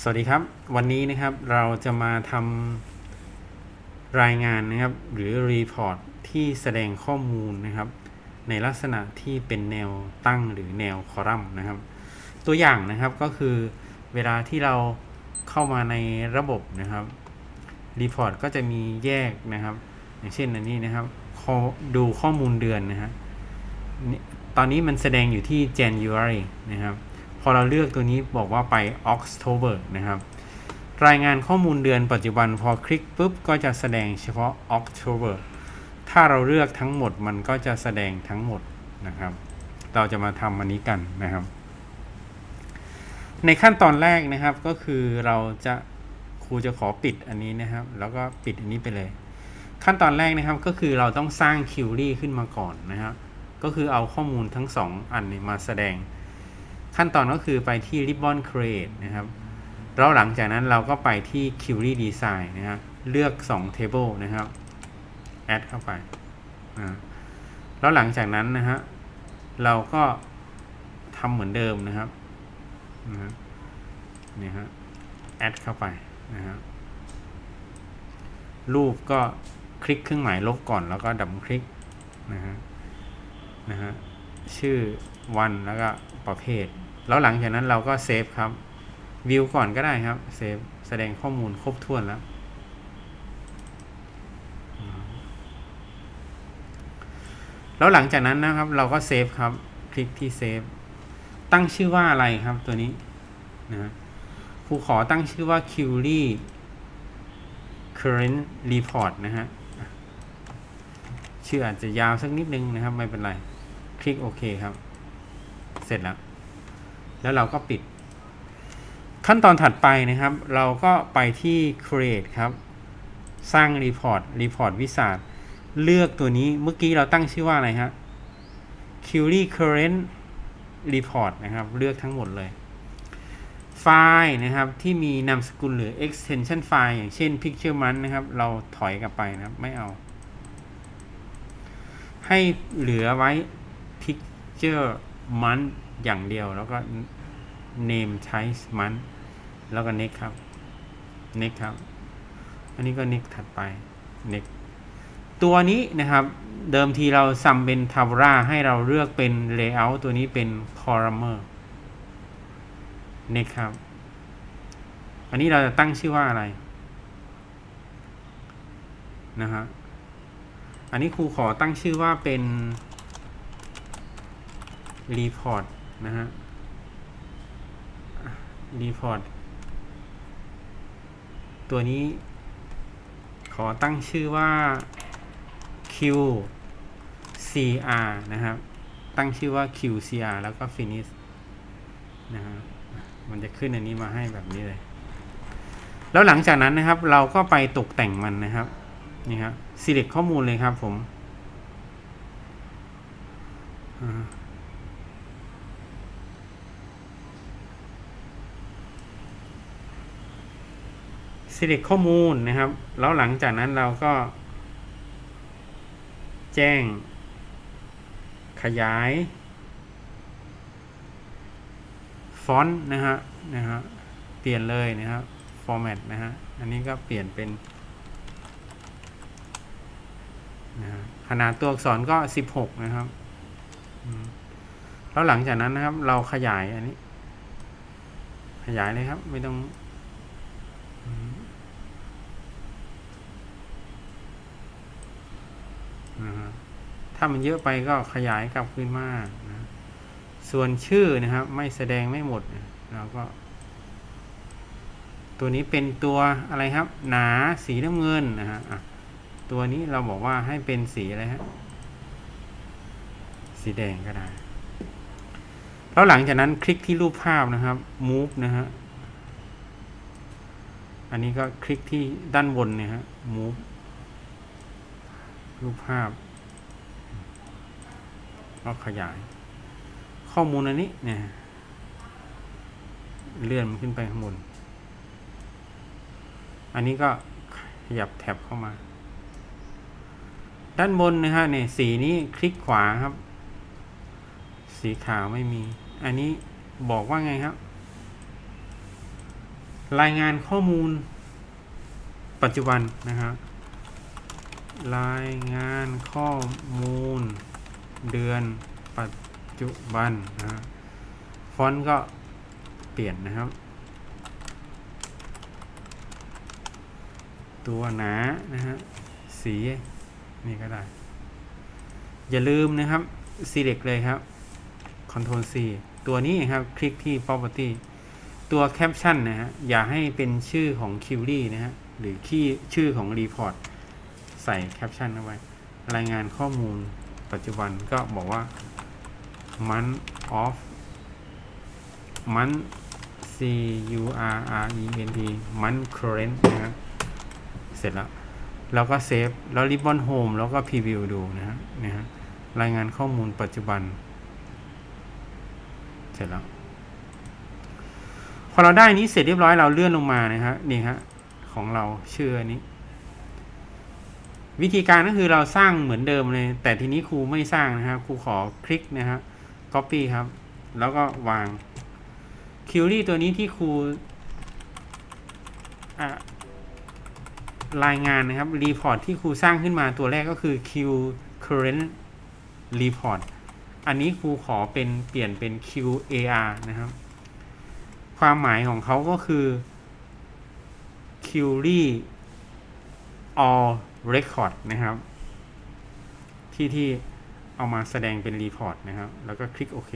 สวัสดีครับ วันนี้นะครับเราจะมาทำรายงานนะครับ หรือรีพอร์ตที่แสดงข้อมูลนะครับ ในลักษณะที่เป็นแนวตั้งหรือแนวคอลัมน์นะครับ ตัวอย่างนะครับก็คือเวลาที่เราเข้ามาในระบบนะครับรีพอร์ตก็จะมีแยกนะครับ อย่างเช่นอันนี้นะครับดูข้อมูลเดือนนะฮะตอนนี้มันแสดงอยู่ที่ January นะครับ พอเราเลือกตัวนี้บอกว่าไป October นะครับ รายงานข้อมูลเดือนปัจจุบันพอคลิกปุ๊บก็จะแสดงเฉพาะ October ถ้าเราเลือกทั้งหมดมันก็จะแสดงทั้งหมดนะครับ เราจะมาทำอันนี้กันนะครับ ในขั้นตอนแรกนะครับก็คือเราจะครูจะขอปิดอันนี้นะครับ แล้วก็ปิดอันนี้ไปเลย ขั้นตอนแรกนะครับก็คือเราต้องสร้างคิวรี่ขึ้นมาก่อนนะครับก็คือเอาข้อมูลทั้งสองอันนี้มาแสดง ขั้นตอนก็คือไปที่ Ribbon Create นะครับ แล้วหลังจากนั้นเราก็ไปที่ Query Design นะครับเลือก 2 Table นะครับ Add เข้าไป แล้วหลังจากนั้นนะฮะ เราก็ทำเหมือนเดิมนะครับนะฮะนี่ฮะ Add เข้าไปนะฮะรูปก็คลิกเครื่องหมายลบก่อนแล้วก็ดับคลิกนะฮะนะฮะชื่อวันแล้วก็ประเภท แล้วหลังจากนั้นเราก็เซฟครับวิวก่อนก็ได้ครับเซฟแสดงข้อมูลครบถ้วนแล้ว แล้วหลังจากนั้นนะครับเราก็เซฟครับ คลิกที่เซฟตั้งชื่อว่าอะไรครับตัวนี้นะครูขอตั้งชื่อว่า Query Current Report นะฮะชื่ออาจจะยาวสักนิดนึงนะครับ ไม่เป็นไร คลิกโอเคครับ เสร็จแล้ว แล้วเราก็ปิด ขั้นตอนถัดไปนะครับ เราก็ไปที่ create ครับ สร้าง report report วิสาเลือกตัวนี้เมื่อกี้เราตั้งชื่อว่าอะไรฮะ query current report นะครับ เลือกทั้งหมดเลย ไฟล์นะครับ ที่มีนามสกุลหรือ extension ไฟล์อย่างเช่น picture month นะครับ เราถอยกลับไปนะครับ ไม่เอา ให้เหลือไว้ picture month อย่างเดียวแล้วก็ name type month แล้วก็ next ครับ next ครับ อันนี้ก็ next ถัดไป next ตัวนี้นะครับเดิมทีเราซัมเป็น tabula ให้เราเลือกเป็น layout ตัวนี้เป็น columnar next ครับ อันนี้เราจะตั้งชื่อว่าอะไรนะฮะอันนี้ครูขอตั้งชื่อว่าเป็น report นะฮะ report ตัวนี้ ขอตั้งชื่อว่า QCR นะครับ ตั้งชื่อว่า QCR แล้วก็ finish นะฮะมันจะขึ้นอันนี้มาให้แบบนี้เลย แล้วหลังจากนั้นนะครับ เราก็ไปตกแต่งมันนะครับ นี่ครับ select ข้อมูลเลยครับผมอ่า select ข้อมูลนะครับ แล้วหลังจากนั้นเราก็ แจ้ง ขยาย ฟอนต์นะฮะนะฮะเปลี่ยนเลยนะครับ format นะฮะ อันนี้ก็เปลี่ยนเป็นนะขนาดตัวอักษรก็ 16 นะครับ แล้วหลังจากนั้นนะครับ เราขยายอันนี้ ขยายเลยครับ ไม่ต้อง นะฮะ ถ้ามันเยอะไปก็ขยายกลับขึ้นมานะส่วนชื่อนะครับ ไม่แสดงไม่หมดเราก็ ตัวนี้เป็นตัวอะไรครับ หนาสีน้ำเงินนะฮะอะตัวนี้เราบอกว่าให้เป็นสีอะไรฮะสีแดงก็ได้แล้วหลังจากนั้นคลิกที่รูปภาพนะครับ move นะฮะ อันนี้ก็คลิกที่ด้านบนเนี่ยฮะ move รูปภาพ ก็ขยาย ข้อมูลอันนี้เนี่ยเลื่อนมันขึ้นไปข้างบน อันนี้ก็ขยับแท็บเข้ามา ด้านบนนะฮะเนี่ยสีนี้คลิกขวาครับ สีขาวไม่มี อันนี้บอกว่าไงครับ รายงานข้อมูล ปัจจุบันนะครับรายงานข้อมูล เดือนปัจจุบันนะฮะฟอนต์ก็เปลี่ยนนะครับ ตัวหนานะฮะสีนี่ก็ได้ อย่าลืมนะครับ select เลยครับ Ctrl C ตัวนี้ครับคลิกที่ property ตัว caption นะฮะอย่าให้เป็นชื่อของ query นะฮะหรือที่ชื่อของ report ใส่ caption เอาไว้ รายงานข้อมูล ปัจจุบันก็บอกว่า month of month c u r r e n t month current นะฮะเสร็จแล้วแล้วก็เซฟแล้วริบบอนโฮมแล้วก็พรีวิวดูนะฮะนะฮะรายงานข้อมูลปัจจุบัน เสร็จแล้วพอเราได้นี้เสร็จเรียบร้อยเราเลื่อนลงมานะฮะนี่ฮะของเราชื่ออันนี้ วิธีการก็คือเราสร้างเหมือนเดิมเลย แต่ทีนี้ครูไม่สร้างนะครับครูขอคลิกนะฮะ copy ครับ แล้วก็วาง query ตัวนี้ที่ครูรายงานนะครับ report ที่ครูสร้างขึ้นมาตัวแรกก็คือ Q current report อันนี้ครูขอเป็นเปลี่ยนเป็น QAR นะครับ ความหมายของเขาก็คือ query all record นะครับ ที่ที่เอามาแสดงเป็น report นะครับ แล้วก็คลิกโอเค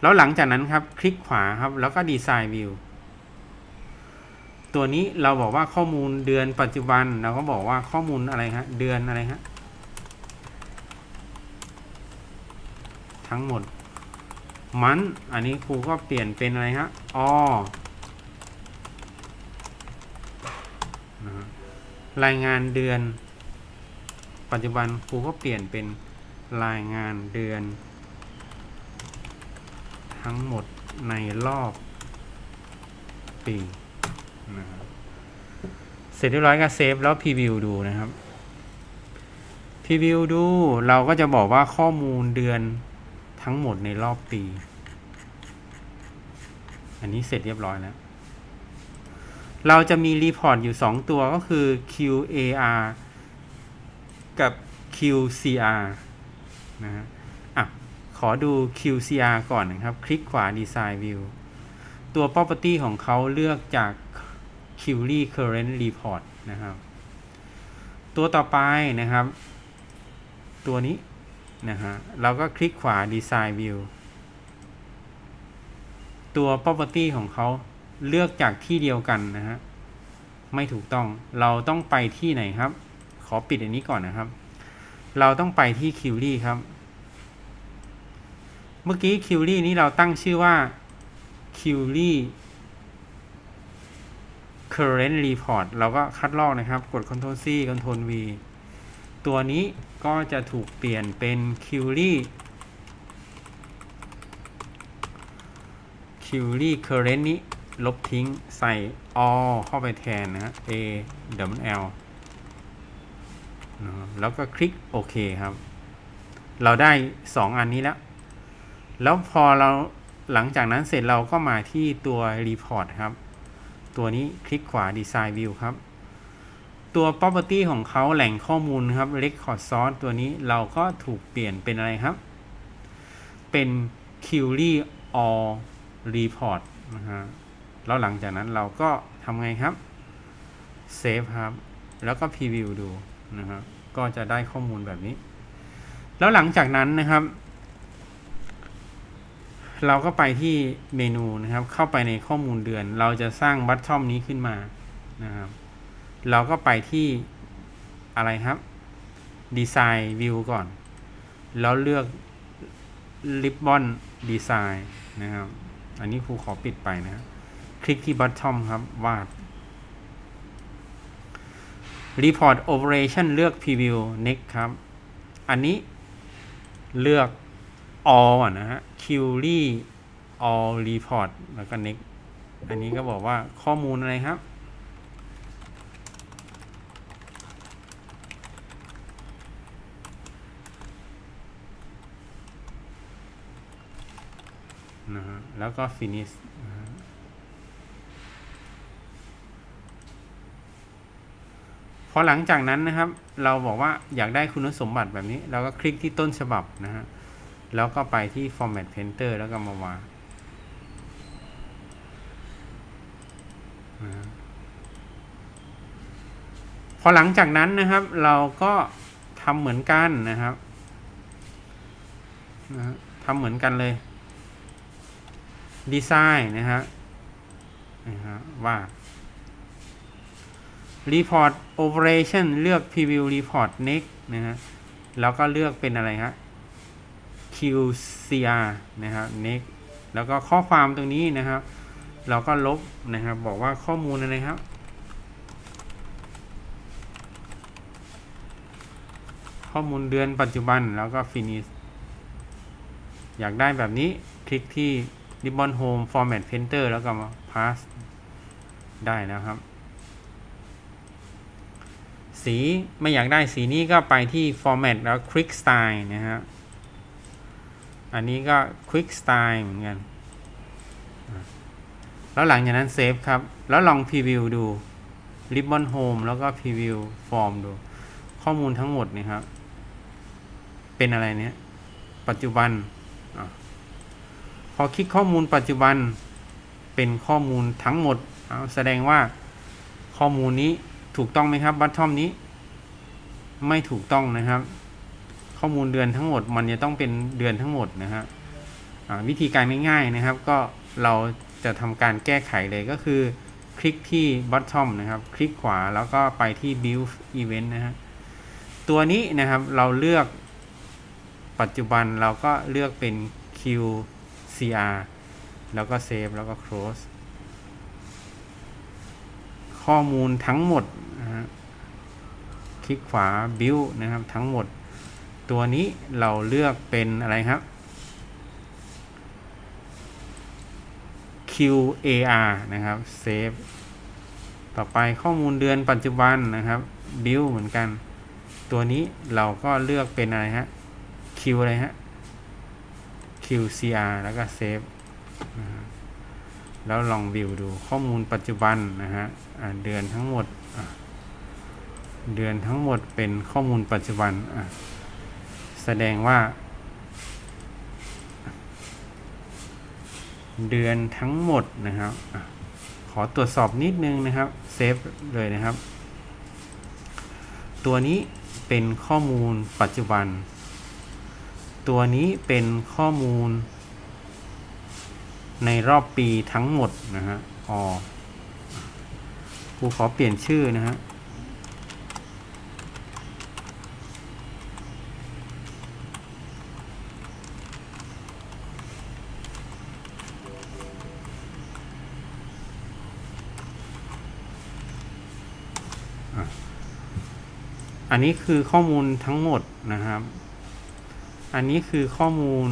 แล้วหลังจากนั้นครับ คลิกขวาครับ แล้วก็ design view ตัวนี้เราบอกว่าข้อมูลเดือนปัจจุบัน เราก็บอกว่าข้อมูลอะไรฮะ เดือนอะไรฮะ ทั้งหมดมัน อันนี้ครูก็เปลี่ยนเป็นอะไรฮะอนะฮะ รายงานเดือน ปัจจุบันครูก็เปลี่ยนเป็นรายงานเดือน ทั้งหมดในรอบปีนะครับเสร็จเรียบร้อยก็เซฟแล้วพรีวิวดูนะครับพรีวิวดูเราก็จะบอกว่าข้อมูลเดือนทั้งหมดในรอบปี อันนี้เสร็จเรียบร้อยแล้ว เราจะมีรีพอร์ตอยู่ 2 ตัวก็คือ QAR กับ QCR นะฮะอะ ขอดู QCR ก่อนนะครับ คลิกขวา Design View ตัว property ของเขาเลือกจาก Query Current Report นะครับ ตัวต่อไปนะครับ ตัวนี้นะฮะเราก็คลิกขวา Design View ตัว property ของเขา เลือกจากที่เดียวกันนะฮะไม่ถูกต้องเราต้องไปที่ไหนครับ ขอปิดอันนี้ก่อนนะครับ เราต้องไปที่ Query ครับ เมื่อกี้ Query นี้เราตั้งชื่อว่า Query current report เราก็คัดลอกนะครับ กด Ctrl C Ctrl V ตัวนี้ก็จะถูกเปลี่ยนเป็น Query Query current นี้ ลบทิ้งใส่ all เข้าไปแทนนะฮะ A W L แล้วก็คลิกโอเคครับ เราได้ 2 อันนี้แล้ว แล้วพอเราหลังจากนั้นเสร็จเราก็มาที่ตัว Report ครับ ตัวนี้คลิกขวา Design View ครับ ตัว Property ของเขาแหล่งข้อมูลครับ Record Source ตัวนี้เราก็ถูกเปลี่ยนเป็นอะไรครับ เป็น Query All Report นะฮะ แล้วหลังจากนั้นเราก็ทำไงครับ Save ครับ แล้วก็ Preview ดูนะครับก็จะได้ข้อมูลแบบนี้ แล้วหลังจากนั้นนะครับ เราก็ไปที่เมนูนะครับ เข้าไปในข้อมูลเดือน เราจะสร้างบัตทอมนี้ขึ้นมานะครับ เราก็ไปที่อะไรครับ Design View ก่อน แล้วเลือก Ribbon Design นะครับ อันนี้ครูขอปิดไปนะครับ คลิกที่ Bottom ครับ วาด Report Operation เลือก Preview Next ครับ อันนี้เลือก all อะนะฮะ query all report แล้วก็ next อันนี้ก็บอกว่าข้อมูลอะไรครับ นะฮะแล้วก็ finish นะ พอหลังจากนั้นนะครับ เราบอกว่าอยากได้คุณสมบัติแบบนี้ เราก็คลิกที่ต้นฉบับนะฮะแล้วก็ไปที่ format painter แล้วก็มาวางพอหลังจากนั้นนะครับ เราก็ทำเหมือนกันนะครับนะฮะทำเหมือนกันเลยดีไซน์นะฮะนะฮะว่า Report Operation เลือก Preview Report Next นะฮะ แล้วก็เลือกเป็นอะไรฮะ QCR นะครับ next แล้วก็ข้อความตรงนี้นะครับ เราก็ลบนะครับ บอกว่าข้อมูลอะไรครับ ข้อมูลเดือนปัจจุบันแล้วก็ finish อยากได้แบบนี้คลิกที่ ribbon home format painter แล้วก็มา pass ได้นะครับ สีไม่อยากได้สีนี้ก็ไปที่ format แล้ว quick style นะฮะอันนี้ก็ quick style เหมือนกัน แล้วหลังจากนั้นเซฟครับ แล้วลองพรีวิวดู ribbon home แล้วก็พรีวิว form ดู ข้อมูลทั้งหมดนี่ครับ เป็นอะไรเนี่ย ปัจจุบันอพอคลิกข้อมูลปัจจุบันเป็นข้อมูลทั้งหมดเอาแสดงว่าข้อมูลนี้ ถูกต้องไหมครับบัตทอมนี้ ไม่ถูกต้องนะครับ ข้อมูลเดือนทั้งหมดมันจะต้องเป็นเดือนทั้งหมดนะฮะวิธีการง่ายๆนะครับ ก็เราจะทำการแก้ไขเลยก็คือ คลิกที่ bottom นะครับ คลิกขวาแล้วก็ไปที่ build event นะฮะตัวนี้นะครับเราเลือกปัจจุบันเราก็เลือกเป็น QCR แล้วก็ save แล้วก็ close ข้อมูลทั้งหมดนะฮะคลิกขวา build นะครับทั้งหมด ตัวนี้เราเลือกเป็นอะไรครับ QAR นะครับ save ต่อไปข้อมูลเดือนปัจจุบันนะครับ build เหมือนกัน ตัวนี้เราก็เลือกเป็นอะไรฮะ Q อะไรฮะ QCR แล้วก็ save นะฮะ แล้วลองวิวดูข้อมูลปัจจุบันนะฮะเดือนทั้งหมดเดือนทั้งหมดเป็นข้อมูลปัจจุบันแสดงว่า เดือนทั้งหมดนะครับอขอตรวจสอบนิดนึงนะครับเซฟเลยนะครับ ตัวนี้เป็นข้อมูลปัจจุบัน ตัวนี้เป็นข้อมูล ในรอบปีทั้งหมดนะฮะอ๋อครูขอเปลี่ยนชื่อนะฮะอันนี้คือข้อมูลทั้งหมดนะครับ อันนี้คือข้อมูล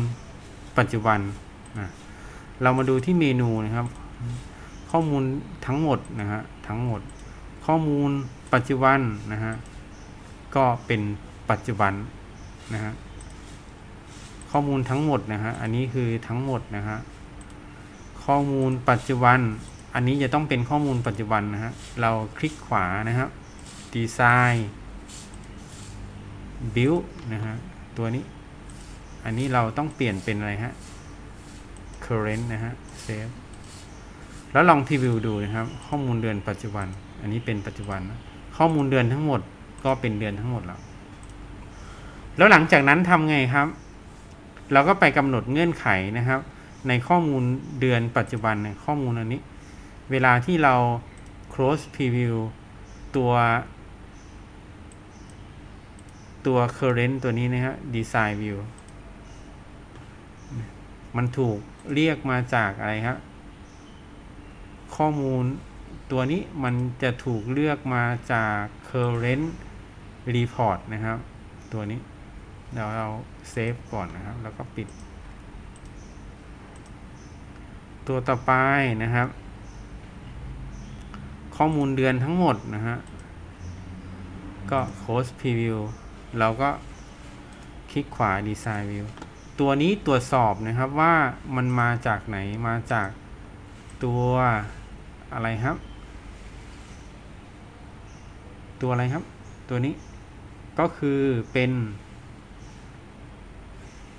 ปัจจุบันนะ เรามาดูที่เมนูนะครับ ข้อมูลทั้งหมดนะฮะทั้งหมด ข้อมูลปัจจุบันนะฮะก็เป็นปัจจุบันนะฮะข้อมูลทั้งหมดนะฮะอันนี้คือทั้งหมดนะฮะข้อมูลปัจจุบัน อันนี้จะต้องเป็นข้อมูลปัจจุบันนะฮะเราคลิกขวานะครับดีไซน์ build นะฮะตัวนี้ อันนี้เราต้องเปลี่ยนเป็นอะไรฮะ current นะฮะ save แล้วลองพรีวิวดูนะครับ ข้อมูลเดือนปัจจุบัน อันนี้เป็นปัจจุบัน ข้อมูลเดือนทั้งหมดก็เป็นเดือนทั้งหมดแล้ว แล้วหลังจากนั้นทำไงครับ เราก็ไปกำหนดเงื่อนไขนะครับ ในข้อมูลเดือนปัจจุบันในข้อมูลอันนี้ เวลาที่เรา close preview ตัวตัว current ตัวนี้นะฮะ design view มันถูกเรียกมาจากอะไรครับข้อมูลตัวนี้มันจะถูกเลือกมาจาก current report นะครับ ตัวนี้เดี๋ยวเราเซฟก่อนนะครับ แล้วก็ปิด ตัวต่อไปนะครับ ข้อมูลเดือนทั้งหมดนะฮะก็ close preview เราก็คลิกขวา design view ตัวนี้ตรวจสอบนะครับว่ามันมาจากไหนมาจากตัวอะไรครับ ตัวอะไรครับ ตัวนี้ก็คือเป็น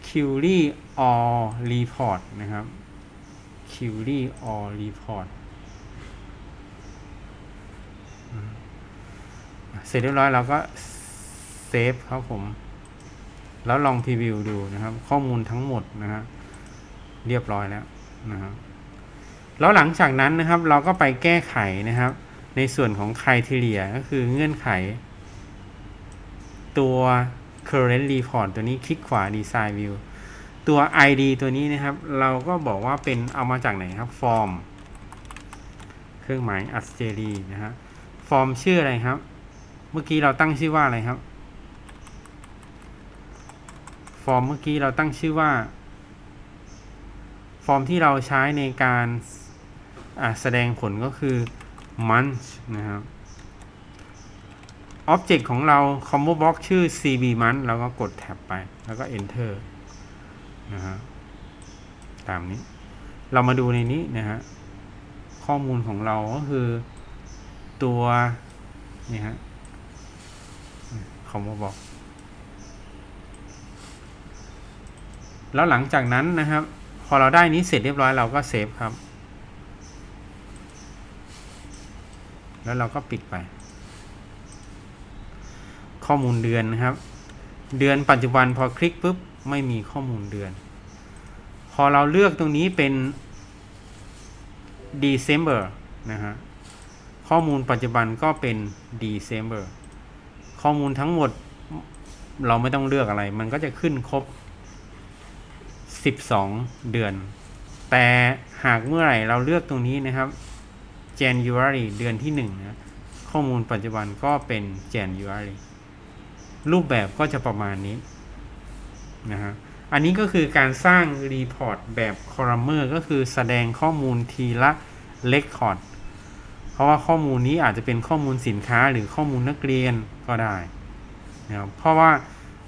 query all report นะครับ query all report เสร็จเรียบร้อยเราก็เซฟครับผม แล้วลองพรีวิวดูนะครับ ข้อมูลทั้งหมดนะฮะเรียบร้อยแล้วนะครับแล้วหลังจากนั้นนะครับเราก็ไปแก้ไขนะครับ ในส่วนของ criteria ก็คือเงื่อนไข ตัว current report ตัวนี้คลิกขวา design view ตัว id ตัวนี้นะครับ เราก็บอกว่าเป็นเอามาจากไหนครับ form เครื่องหมายอัสเจรีนะฮะ form ชื่ออะไรครับ เมื่อกี้เราตั้งชื่อว่าอะไรครับ ฟ อร์มเมื่อกี้เราตั้งชื่อว่า ฟอร์มที่เราใช้ในการแสดงผลก็คือ munch นะครับ Object ของเรา combo box ชื่อ cb munch เราก็กดแท็บไป แล้วก็ enter นะฮะตามนี้ เรามาดูในนี้นะฮะ ข้อมูลของเราก็คือตัวนี่ฮะ combo box แล้วหลังจากนั้นนะครับ พอเราได้นี้เสร็จเรียบร้อยเราก็เซฟครับ แล้วเราก็ปิดไป ข้อมูลเดือนนะครับ เดือนปัจจุบันพอคลิกปุ๊บไม่มีข้อมูลเดือน พอเราเลือกตรงนี้เป็น December นะฮะข้อมูลปัจจุบันก็เป็น December ข้อมูลทั้งหมดเราไม่ต้องเลือกอะไร มันก็จะขึ้นครบ 12 เดือน แต่หากเมื่อไหร่เราเลือกตรงนี้นะครับ January เดือนที่1นะข้อมูลปัจจุบันก็เป็น January รูปแบบก็จะประมาณนี้นะฮะอันนี้ก็คือการสร้างรีพอร์ตแบบคอลัมเมอร์ก็คือแสดงข้อมูลทีละเลคคอร์ดเพราะว่าข้อมูลนี้อาจจะเป็นข้อมูลสินค้าหรือข้อมูลนักเรียนก็ได้นะครับเพราะว่า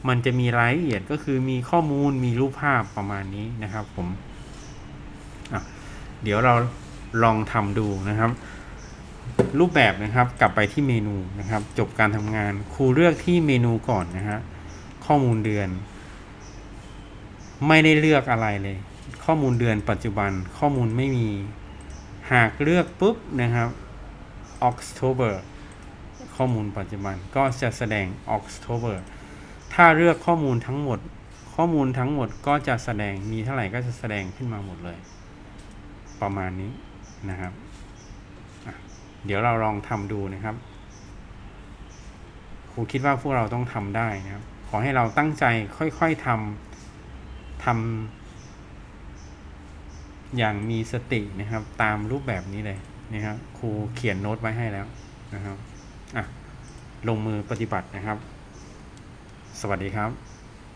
มันจะมีรายละเอียดก็คือมีข้อมูลมีรูปภาพประมาณนี้นะครับผมเดี๋ยวเราลองทำดูนะครับ รูปแบบนะครับกลับไปที่เมนูนะครับ จบการทำงานครูเลือกที่เมนูก่อนนะฮะข้อมูลเดือน ไม่ได้เลือกอะไรเลย ข้อมูลเดือนปัจจุบันข้อมูลไม่มีหากเลือกปุ๊บนะครับ October ข้อมูลปัจจุบันก็จะแสดง October ถ้าเลือกข้อมูลทั้งหมด ข้อมูลทั้งหมดก็จะแสดงมีเท่าไหร่ก็จะแสดงขึ้นมาหมดเลย ประมาณนี้นะครับเดี๋ยวเราลองทำดูนะครับครูคิดว่าพวกเราต้องทำได้นะครับ ขอให้เราตั้งใจค่อยๆทำทำอย่างมีสตินะครับ ตามรูปแบบนี้เลยนะครับครูเขียนโน้ตไว้ให้แล้วนะครับอะลงมือปฏิบัตินะครับ สวัสดีครับ